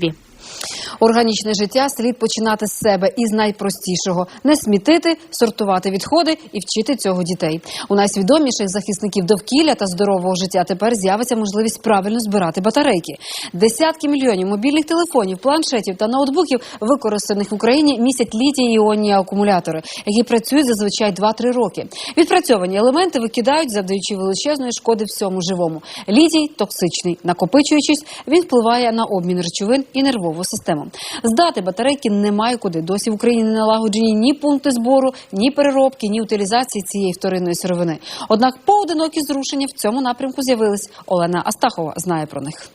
Києві. Органічне життя слід починати з себе із найпростішого: не смітити, сортувати відходи і вчити цього дітей. У найсвідоміших захисників довкілля та здорового життя тепер з'явиться можливість правильно збирати батарейки. Десятки мільйонів мобільних телефонів, планшетів та ноутбуків, використаних в Україні, містять літій іонні акумулятори, які працюють зазвичай 2-3 роки. Відпрацьовані елементи викидають, завдаючи величезної шкоди всьому живому. Літій токсичний. Накопичуючись, він впливає на обмін речовин і нервову систему. Здати батарейки немає куди. Досі в Україні не налагоджені ні пункти збору, ні переробки, ні утилізації цієї вторинної сировини. Однак поодинокі зрушення в цьому напрямку з'явились. Олена Астахова знає про них.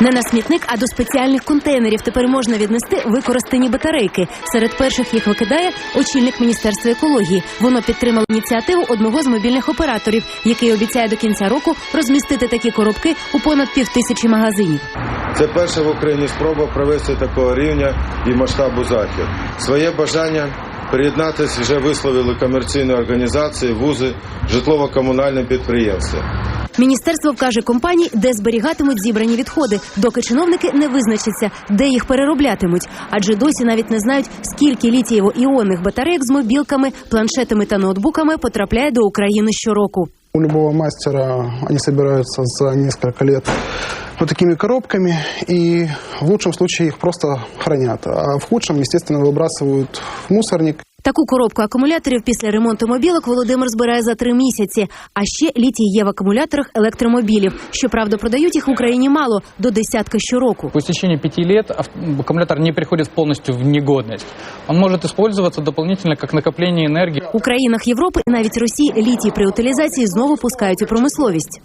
Не на смітник, а до спеціальних контейнерів тепер можна віднести використані батарейки. Серед перших їх викидає очільник міністерства екології. Воно підтримало ініціативу одного з мобільних операторів, який обіцяє до кінця року розмістити такі коробки у понад півтисячі магазинів. Це перша в Україні спроба провести такого рівня і масштабу захід. Своє бажання приєднатися вже висловили комерційні організації, вузи, житлово-комунальні підприємства. Міністерство вкаже компаній, де зберігатимуть зібрані відходи, доки чиновники не визначаться, де їх перероблятимуть. Адже досі навіть не знають, скільки літієво-іонних батарейок з мобілками, планшетами та ноутбуками потрапляє до України щороку. У любого мастера они собираются за несколько лет вот такими коробками, и в лучшем случае их просто хранят, а в худшем, естественно, выбрасывают в мусорник. Таку коробку акумуляторів після ремонту мобілок Володимир збирає за три місяці. А ще літій є в акумуляторах електромобілів. Щоправда, продають їх в Україні мало до десятка щороку. По истечении пяти лет ав- аккумулятор не приходит полностью в негодность. Он может использоваться дополнительно как накопление энергии. У країнах Європи і навіть Росії літій при утилізації знову пускають у промисловість.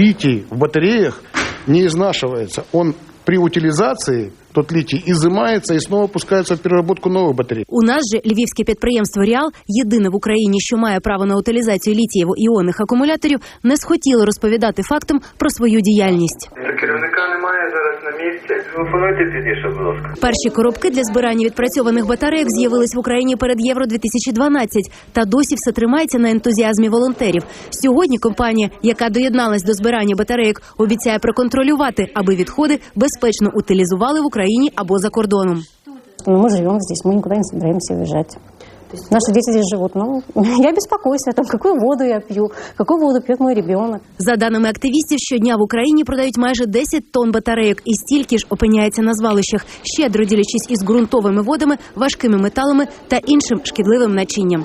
литий в батареях не изнашивается. Он при утилизации, тот литий, изымается и снова пускается в переработку новых батарей. У нас же львівське підприємство Ріал, єдине в Україні, що має право на утилізацію літієво-іонних акумуляторів, не схотіло розповідати фактом про свою діяльність. Керівника немає зараз на місці. Телефонуйте пізніше, будь ласка. Перші коробки для збирання відпрацьованих батарейок з'явились в Україні перед Євро 2012 Та досі все тримається на ентузіазмі волонтерів. Сьогодні компанія, яка доєдналась до збирання батарейок, обіцяє проконтролювати, аби відходи безпечно утилізували в Україні або за кордоном. Ну, мы живем здесь, мы никуда не собираемся уезжать. Наши дети здесь живут. Ну, я беспокоюсь о том, какую воду я пью, какую воду пьет мой ребенок. За даними активістів, щодня в Україні продають майже 10 тонн батарейок, і стільки ж опиняється на звалищах, щедро ділячись із ґрунтовими водами, важкими металами та іншим шкідливим начинням.